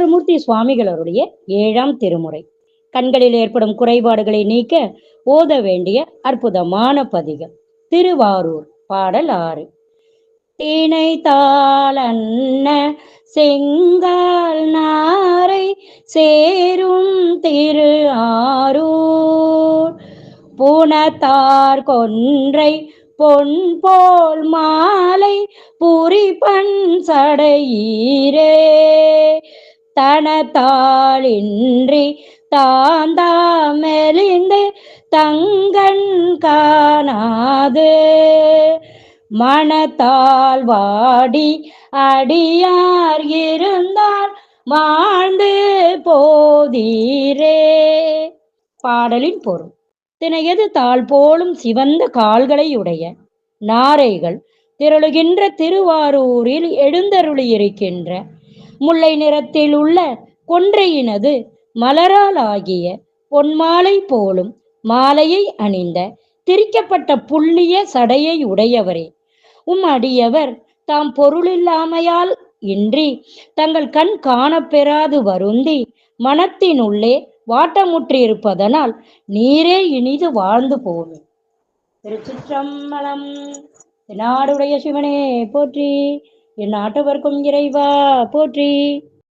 சுந்தரமூர்த்தி சுவாமிகளருடைய ஏழாம் திருமுறை. கண்களில் ஏற்படும் குறைபாடுகளை நீக்க ஓத வேண்டிய அற்புதமான பதிகம். திருவாரூர் பாடல் ஆறு. தினை தாளன்ன செங்கால் நாரை சேரும் திரு ஆரூர். புனத்தார் கொன்றை பொன் போல் மாலை புரிபன் சடையீரே. தனத்தாளின்றி தாந்தாமெலிந்து தங்கண் காணாது. மனத்தால் வாடி அடியார் இருந்தால் வாழ்ந்து போதீரே. பாடலின் பொருள். தினையது தாழ் போலும் சிவந்த கால்களை உடைய நாரைகள் திரளுகின்ற திருவாரூரில் எழுந்தருளியிருக்கின்ற முல்லை நிறத்தில் உள்ள கொன்றையினது மலரால் ஆகிய பொன்மாலை போலும் மாலையை அணிந்த திரிக்கப்பட்ட புள்ளிய சடையை உடையவரே. உம் அடியவர் தாம் பொருளில்லாமையால் இன்றி தங்கள் கண் காணப்பெறாது வருந்தி மனத்தினுள்ளே வாட்டமுற்றிருப்பதனால் நீரே இனிது வாழ்ந்து போமே. திருச்சிற்றம்பலம். நாடுடைய சிவனே போற்றி. என் நாட்டவர்க்கும் இறைவா போற்றி.